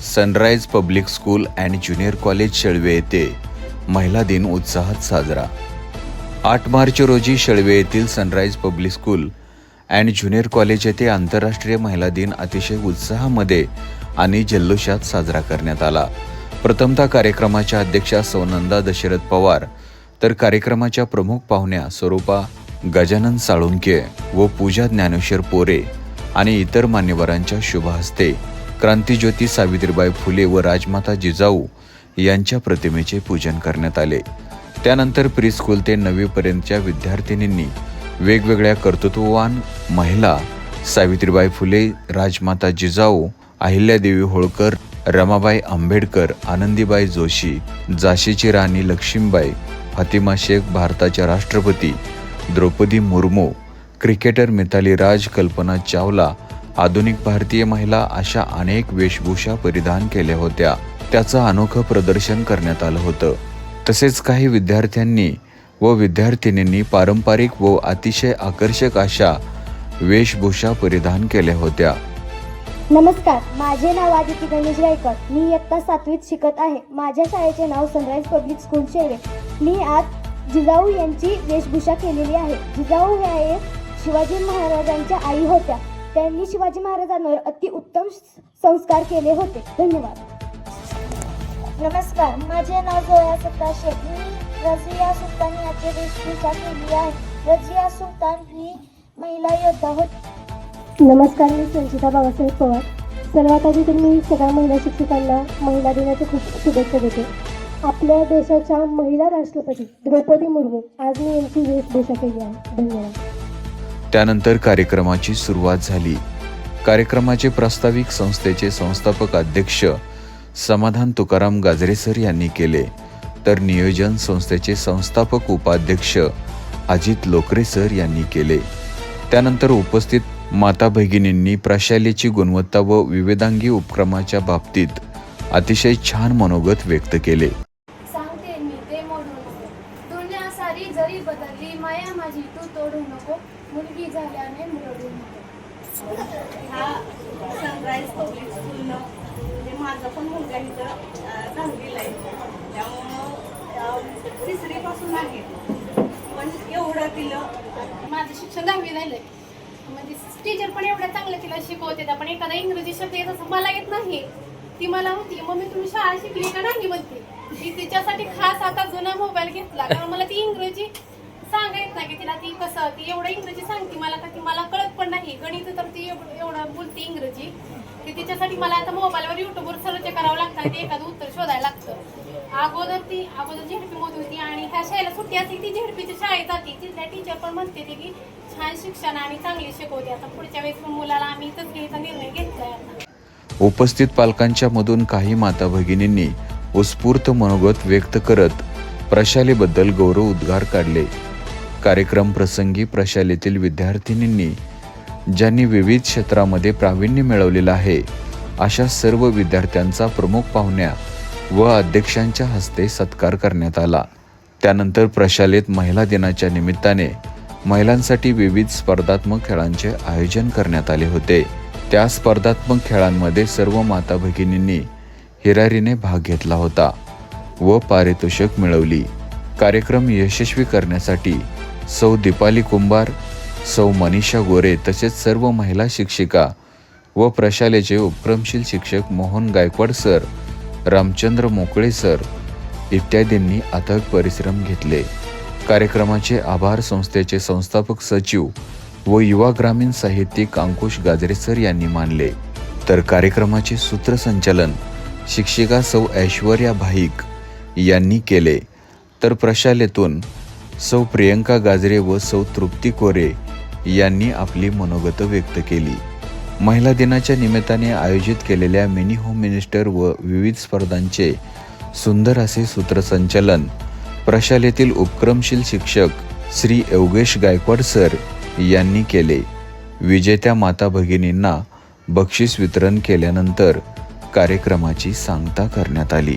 Sunrise public school and junior college Shelve येथे महिला दिन उत्साहात साजरा. आठ मार्च रोजी शेळवे येथील sunrise public school and junior college येथे आंतरराष्ट्रीय महिला दिन अतिशय उत्साहामध्ये आणि जल्लोषात साजरा करण्यात आला. प्रथमतः कार्यक्रमाच्या अध्यक्षा सौनंदा दशरथ पवार तर कार्यक्रमाच्या प्रमुख पाहुण्या स्वरूपा गजानन साळुंके व पूजा ज्ञानेश्वर पोरे आणि इतर मान्यवरांच्या शुभ हस्ते क्रांतीज्योती सावित्रीबाई फुले व राजमाता जिजाऊ यांच्या प्रतिमेचे पूजन करण्यात आले. त्यानंतर प्री स्कूल ते नववीपर्यंतच्या विद्यार्थिनींनी वेगवेगळ्या कर्तृत्ववान महिला सावित्रीबाई फुले राजमाता जिजाऊ अहिल्यादेवी होळकर रमाबाई आंबेडकर आनंदीबाई जोशी झाशीची राणी लक्ष्मीबाई फातिमा शेख भारताच्या राष्ट्रपती द्रौपदी मुर्मू क्रिकेटर मिताली राज कल्पना चावला आधुनिक भारतीय महिला अशा अनेक वेशभूषा परिधान केल्या होत्या. त्याचं अनोखं प्रदर्शन करण्यात आलं होतं. तसेच काही विद्यार्थ्यांनी व विद्यार्थिनींनी पारंपरिक व अतिशय आकर्षक अशा वेशभूषा परिधान केल्या होत्या. नमस्कार माझे नाव आदिती गणेश गायकवाड. मी इयत्ता सातवीत शिकत आहे. माझ्या शाळेचे नाव सनराईज पब्लिक स्कूल शेळवे मी आज जिजाऊ यांची वेशभूषा केलेली आहे. जिजाऊ ह्या एक शिवाजी महाराजांच्या आई होत्या. त्यांनी शिवाजी महाराजांवर अति उत्तम संस्कार केले होते. धन्यवाद. नमस्कार. माझे नाव जोया सत्ता शेख मी रझिया सुलतान याची वेशभूषा केली आहे. रझिया सुलतान ही महिला योद्धा होती. नमस्कार मी संचिता बाबासाहेब पवार. सर्वात आधी मी सगळ्या महिला शिक्षकांना महिला दिनाच्या खूप शुभेच्छा देते. आपल्या देशाच्या महिला राष्ट्रपती द्रौपदी मुर्मू आज मी यांची वेशभूषा केली आहे. धन्यवाद. त्यानंतर कार्यक्रमाची सुरुवात झाली. कार्यक्रमाचे प्रास्ताविक संस्थेचे संस्थापक अध्यक्ष समाधान तुकाराम गाजरे सर यांनी केले. तर नियोजन संस्थेचे संस्थापक उपाध्यक्ष अजित लोकरे सर यांनी केले. त्यानंतर उपस्थित माता भगिनींनी प्राशाल्याची गुणवत्ता व विविधांगी उपक्रमाच्या बाबतीत अतिशय छान मनोगत व्यक्त केले सांगते मी ते मोडू नको दुनिया सारी जरी बदलली माया माझी तू तोडू नको मुलगी झाल्याने नको हा सनराईज पब्लिक स्कूलनं म्हणजे माझा पण मुलगा इथं दहावीला आहे. त्यामुळं तिसरीपासून आहे. पण एवढं तिला माझं शिक्षण दहावी झालंय. म्हणजे टीचर पण एवढ्या चांगल्या तिला शिकवते. पण एखादा इंग्रजी शब्द येत असं मला येत नाही. ती मला म्हणते मम्मी तुम्ही शाळा शिकली का नाही? म्हणते. ती तिच्यासाठी खास आता जुना मोबाईल घेतला. कारण मला ती इंग्रजी येत नाही की तिला ती कसं ती एवढं इंग्रजी सांगते मला का ती मला कळत पण नाही. गणित तर ती एवढं बोलते इंग्रजी. की तिच्यासाठी मला आता मोबाईलवर युट्यूबवर सर्च करावं लागतं आणि ते एखादं उत्तर शोधायला लागतं. अगोदर ती अगोदर झेडपी मध्ये होती आणि ह्या शाळेला सुट्टी असते ती झेडपीच्या शाळेत जाते. तिथल्या टीचर पण म्हणते ती की छान शिक्षण आणि चांगली शिकवते. आता पुढच्या वेळेस पण मुलाला आम्ही इथंच घ्यायचा निर्णय घेतलाय आता. उपस्थित पालकांच्या मधून काही माता भगिनींनी उत्स्फूर्त मनोगत व्यक्त करत प्रशालेबद्दल गौरव उद्गार काढले. कार्यक्रम प्रसंगी प्रशालेतील विद्यार्थिनींनी ज्यांनी विविध क्षेत्रामध्ये प्रावीण्य मिळवलेलं आहे अशा सर्व विद्यार्थ्यांचा प्रमुख पाहुण्या व अध्यक्षांच्या हस्ते सत्कार करण्यात आला. त्यानंतर प्रशालेत महिला दिनाच्या निमित्ताने महिलांसाठी विविध स्पर्धात्मक खेळांचे आयोजन करण्यात आले होते. त्या स्पर्धात्मक खेळांमध्ये सर्व माता भगिनींनी हिरारीने भाग घेतला होता व पारितोषिक मिळवली. कार्यक्रम यशस्वी करण्यासाठी सौ दीपाली कुंभार सौ मनीषा गोरे तसेच सर्व महिला शिक्षिका व प्रशालेचे उपक्रमशील शिक्षक मोहन गायकवाड सर रामचंद्र मोकळे सर इत्यादींनी अथक परिश्रम घेतले. कार्यक्रमाचे आभार संस्थेचे संस्थापक सचिव व युवा ग्रामीण साहित्यिक अंकुश गाजरे सर यांनी मानले. तर कार्यक्रमाचे सूत्रसंचालन शिक्षिका सौ ऐश्वर्या भाईक यांनी केले. तर प्रशालेतून सौ प्रियंका गाजरे व सौ तृप्ती कोरे यांनी आपली मनोगत व्यक्त केली. महिला दिनाच्या निमित्ताने आयोजित केलेल्या मिनी होम मिनिस्टर व विविध स्पर्धांचे सुंदर असे सूत्रसंचालन प्रशालेतील उपक्रमशील शिक्षक श्री योगेश गायकवाड सर यांनी केले. विजेत्या माता भगिनींना बक्षीस वितरण केल्यानंतर कार्यक्रमाची सांगता करण्यात आली.